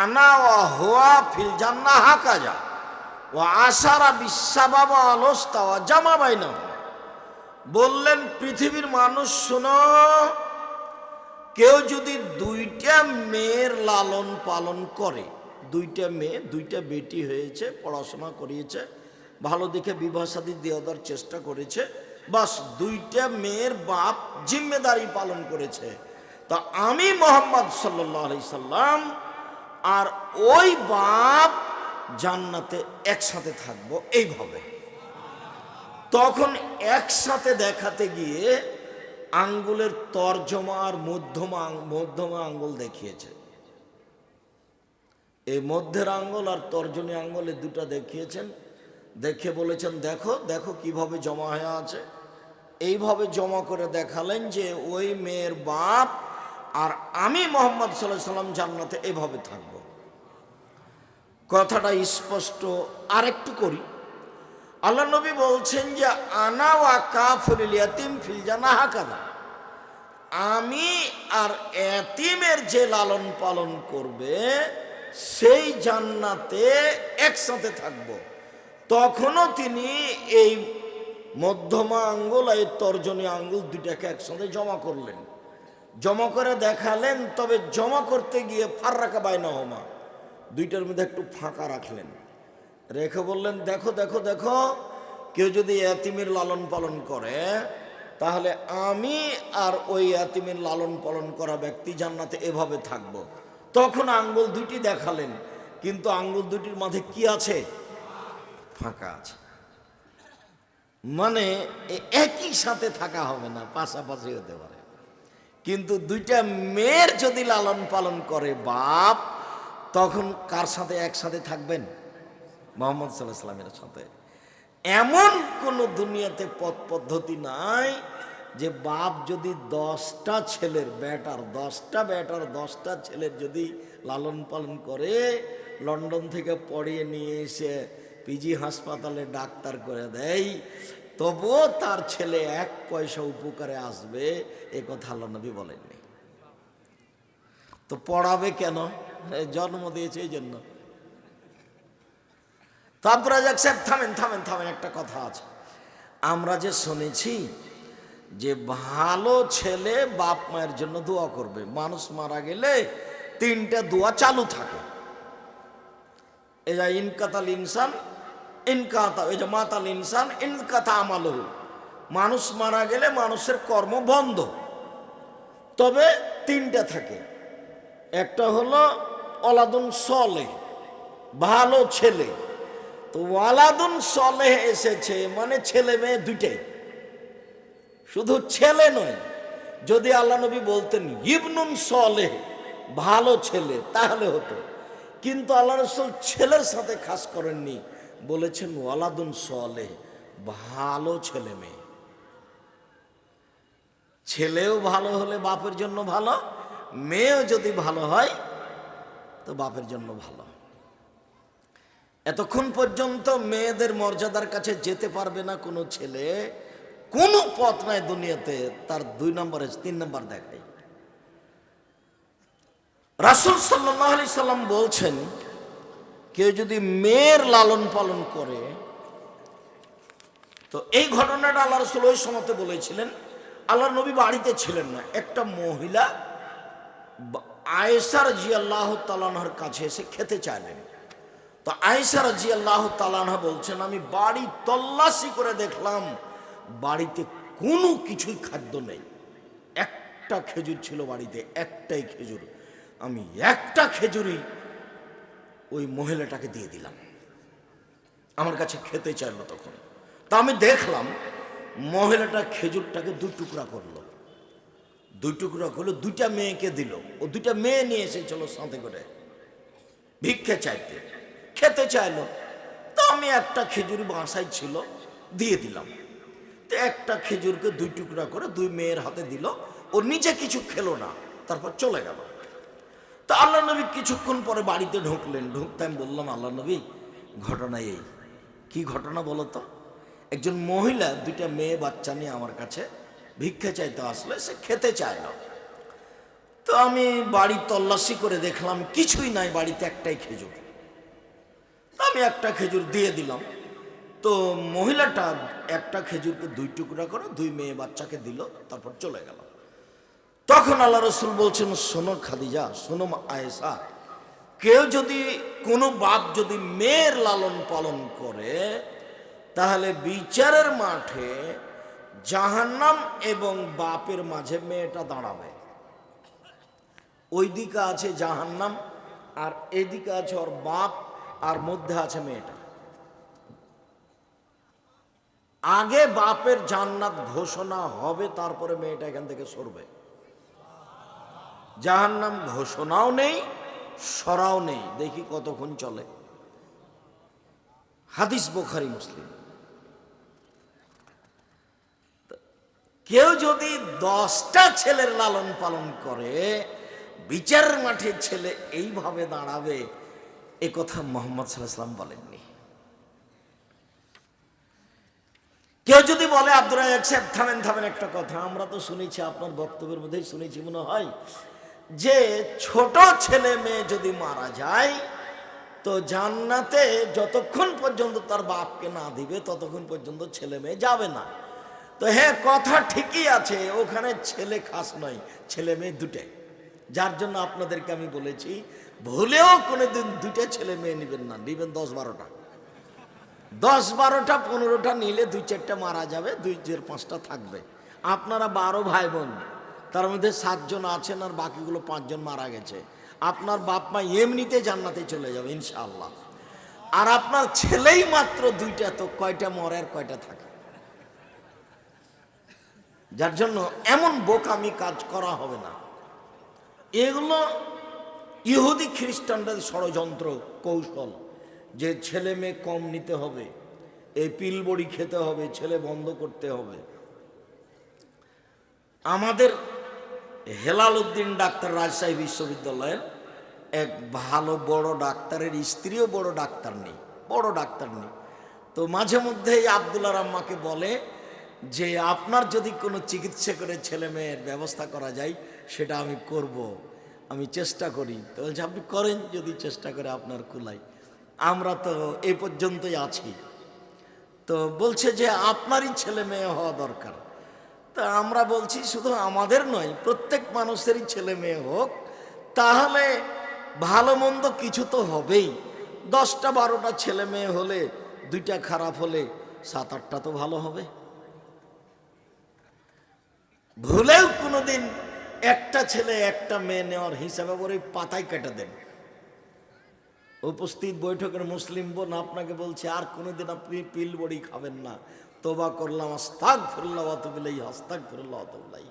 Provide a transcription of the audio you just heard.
আনা ও হোয়া ফিল হাকাজা ও আশারা বিশ্বাবাবা অলস্তা ও জামা বাইনা বললেন, পৃথিবীর মানুষ, শোনো, কেউ যদি দুইটা মেয়ের লালন পালন করে, দুইটা মেয়ে, দুইটা বেটি হয়েছে, পড়াশোনা করিয়েছে, ভালো দেখে বিবাহ সাদী দেওয়ার চেষ্টা করেছে, বাস দুইটা মেয়ের বাপ জিম্মেদারি পালন করেছে। তা আমি মোহাম্মদ সাল্লাহ আলি সাল্লাম আর ওই বাপ জান্নাতে একসাথে থাকব এইভাবে তখন একসাথে দেখাতে গিয়ে আঙ্গুলের তর্জমা আর মধ্যমা মধ্যমা আঙ্গুল দেখিয়েছে। এই মধ্যের আঙ্গুল আর তর্জনী আঙ্গুলে দুটো দেখিয়েছেন, দেখে বলেছেন, দেখো দেখো কীভাবে জমা হয়ে আছে। এইভাবে জমা করে দেখালেন যে ওই মেয়ের বাপ আর আমি মোহাম্মদ সাল্লাহ সাল্লাম জান্নাতে এভাবে থাকব। কথাটা স্পষ্ট, আরেকটু করি। আল্লাহ নবী বলছেন যে, আনা ওয়া কাফুল ইয়াতিম ফিল জানা হাকাদা আমি আর এতিমের যে লালন পালন করবে, সেই জান্নাতে একসাথে থাকব। তখনও তিনি এই মধ্যমা আঙ্গুল আর তর্জনী আঙ্গুল দুটাকে একসাথে জমা করলেন। জমা করে দেখালেন, তবে জমা করতে গিয়ে ফার্রাকা বাইনা হমা দুইটার মধ্যে একটু ফাঁকা রাখলেন। রেখে বললেন, দেখো দেখো দেখো, কেউ যদি এতিমের লালন পালন করে, তাহলে আমি আর ওই এতিমের লালন পালন করা ব্যক্তি জান্নাতে এভাবে থাকব। তখন আঙ্গুল দুটি দেখালেন, কিন্তু আঙ্গুল দুটির মাঝে কি আছে? ফাঁকা আছে। মানে একই সাথে থাকা হবে না, পাশাপাশি হতে পারে। কিন্তু দুইটা মেয়ের যদি লালন পালন করে বাপ, তখন কার সাথে একসাথে থাকবেন? মোহাম্মদ সাল্লাহ সাল্লামের সাথে। এমন কোনো দুনিয়াতে পথ পদ্ধতি নাই যে বাপ যদি দশটা ছেলের ব্যাটার দশটা ব্যাটার দশটা ছেলের যদি লালন পালন করে, লন্ডন থেকে পড়িয়ে নিয়ে এসে পিজি হাসপাতালে ডাক্তার করে দেয় তবুও তার ছেলে এক পয়সা উপকারে আসবে, এ কথা আল্লাহ নবী বলেননি। তো পড়াবে কেন? জন্ম দিয়েছে এই জন্য। তারপরে যাক সাহেব, থামেন থামেন থামেন, একটা কথা আছে। আমরা যে শুনেছি যে ভালো ছেলে বাপ মায়ের জন্য দোয়া করবে, মানুষ মারা গেলে তিনটা দোয়া চালু থাকে। যে ইনকাতাল ইনসান ইনকাতা এই যে মাতাল ইনসান ইনকাতা আমাল মানুষ মারা গেলে মানুষের কর্ম বন্ধ। তবে তিনটা থাকে। একটা হলো অলাদুন সলে ভালো ছেলে। তো ওয়ালাদুন সলেহ এসেছে মানে ছেলে মেয়ে দুইটাই। শুধু ছেলে নয়, যদি আল্লাহ নবী বলতেন ইবনুন সলেহ, ভালো ছেলে, তাহলে হতো। কিন্তু আল্লাহ রসুল ছেলের সাথে খাস করেননি। বলেছেন, ওয়ালাদুন সলে ভালো ছেলে মেয়ে। ছেলেও ভালো হলে বাপের জন্য ভালো, মেয়েও যদি ভালো হয়, তো বাপের জন্য ভালো। এতক্ষণ পর্যন্ত মেয়েদের মর্যাদার কাছে যেতে পারবে না কোনো ছেলে, কোনো পথ নাই দুনিয়াতে, তার দুই নম্বরে তিন নম্বর দেখায় রাসুল সাল্লি সাল্লাম বলছেন কেউ যদি মেয়ের লালন পালন করে, তো এই ঘটনাটা আল্লাহ রসুল ওই সময়তে বলেছিলেন, আল্লাহ নবী বাড়িতে ছিলেন না, একটা মহিলা আয়েশার জি তালানহর কাছে এসে খেতে চাইলেন। তো আয়েশা জি আল্লাহ তালানহা বলছেন, আমি বাড়ি তল্লাশি করে দেখলাম, বাড়িতে কোনো কিছুই খাদ্য নেই। একটা খেজুর ছিল বাড়িতে, একটাই খেজুর। আমি একটা খেজুরই ওই মহিলাটাকে দিয়ে দিলাম। আমার কাছে খেতে চাইলো তখন। তা আমি দেখলাম মহিলাটা খেজুরটাকে দু টুকরা করল। দুই টুকরা করল, দুইটা মেয়েকে দিল। ও দুইটা মেয়ে নিয়ে এসেছিল সাথে করে। ভিক্ষে চাইতে। খেতে চাইলো। তো আমি একটা খেজুর বাসায় ছিল, দিয়ে দিলাম। তো একটা খেজুরকে দুই টুকরা করে দুই মেয়ের হাতে দিল। ও নিজে কিছু খেলো না। তারপর চলে গেল। তো আল্লাহ নবী কিছুক্ষণ পরে বাড়িতে ঢুকলেন। ঢুকতে আমি বললাম, আল্লাহ নবী, ঘটনা এই। কি ঘটনা বলো তো? একজন মহিলা, দুইটা মেয়ে বাচ্চা নিয়ে আমার কাছে ভিক্ষা চাইতে আসলে সে খেতে চায় না তো আমি বাড়ি তল্লাশি করে দেখলাম, কিছুই নাই, বাড়িতে একটাই খেজুর। আমি একটা খেজুর দিয়ে দিলাম। তো মহিলাটা একটা খেজুরকে দুই টুকরা করে, দুই মেয়ে বাচ্চাকে দিল, তারপর চলে গেল তখন আল্লাহ রসুল বলছেন, শোনো খাদিজা, শোনো মা আয়েশা, কেউ যদি কোনো বাপ যদি মেয়ের লালন পালন করে, তাহলে বিচারের মাঠে জাহান্নাম এবং বাপের মাঝে মেয়েটা দাঁড়াবে। ওই দিকে আছে জাহান্নাম আর এদিকে আছে ওর বাপ আর মধ্যে আছে মেয়েটা। আগে বাপের জান্নাত ঘোষণা হবে, তারপরে মেয়েটা এখান থেকে সরবে। জাহান্নাম ঘোষণাও নেই, সরাও নেই। দেখি কতক্ষণ চলে। হাদিস বোখারি, মুসলিম। কেউ যদি দশটা ছেলের লালন পালন করে বিচারের মাঠে ছেলে এইভাবে দাঁড়াবে, এ কথা মোহাম্মদ সাল্লাম বলেননি। কেউ যদি বলে আব্দুল থামেন থামেন একটা কথা। আমরা তো শুনেছি, আপনার বক্তব্যের মধ্যেই শুনেছি মনে হয়। যে ছোট ছেলে মেয়ে যদি মারা যায়, তো জান্নাতে যতক্ষণ পর্যন্ত তার বাপকে না দিবে, ততক্ষণ পর্যন্ত ছেলে মেয়ে যাবে না। তো হ্যাঁ কথা ঠিকই আছে, ওখানে ছেলে খাস নয়, ছেলে মেয়ে দুটে। যার জন্য আপনাদেরকে আমি বলেছি, ভুলেও কোনোদিন দুটো ছেলে মেয়ে নেবেন না, নেবেন দশ বারোটা। দশ বারোটা, পনেরোটা নিলে দুই চারটা মারা যাবে, দুই, চার, পাঁচটা থাকবে। আপনারা বারো ভাই বোন তার মধ্যে সাতজন আছেন আর বাকিগুলো পাঁচজন মারা গেছে। আপনার বাপ মা এমনিতে জান্নাতে চলে যাবে, ইনশাআল্লাহ। আর আপনার ছেলেই মাত্র দুইটা, তো কয়টা মরে আর কয়টা থাকে? যার জন্য এমন বোকামি কাজ করা হবে না। এগুলো ইহুদি খ্রিস্টানদের ষড়যন্ত্র কৌশল। যে ছেলে মেয়ে কম নিতে হবে, এই পিল বড়ি খেতে হবে, ছেলে বন্ধ করতে হবে। আমাদের হেলাল উদ্দিন ডাক্তার রাজশাহী বিশ্ববিদ্যালয়ের এক ভালো বড় ডাক্তারের স্ত্রীও বড় ডাক্তার নেই, বড় ডাক্তার নেই। তো মাঝে মধ্যে এই আবদুল্লার আম্মাকে বলে যে, আপনার যদি কোনো চিকিৎসা করে ছেলে মেয়ের ব্যবস্থা করা যায়, সেটা আমি করব। আমি চেষ্টা করি। তো বলছে, আপনি করেন যদি চেষ্টা করে আপনার কুলাই আমরা তো এই পর্যন্তই আছি। তো বলছে যে, আপনারই ছেলে মেয়ে হওয়া দরকার। তা আমরা বলছি শুধু আমাদের নয়, প্রত্যেক মানুষেরই ছেলে মেয়ে হোক, তাহলে ভালো মন্দ কিছু তো হবেই। দশটা বারোটা ছেলে মেয়ে হলে, দুইটা খারাপ হলে সাত আটটা তো ভালো হবে। ভুলেও কোনোদিন একটা ছেলে, একটা মেয়ে নেওয়ার হিসাবে করে পাতায় কেটে দেন। উপস্থিত বৈঠকের মুসলিম বোন আপনাকে বলছে, আর কোনোদিন আপনি পিল বড়ি খাবেন না। তোবা করলাম আস্তাক ফিরল্লাহ অতবিলাই আস্তাক ফিরল্লাহ অতবিলাই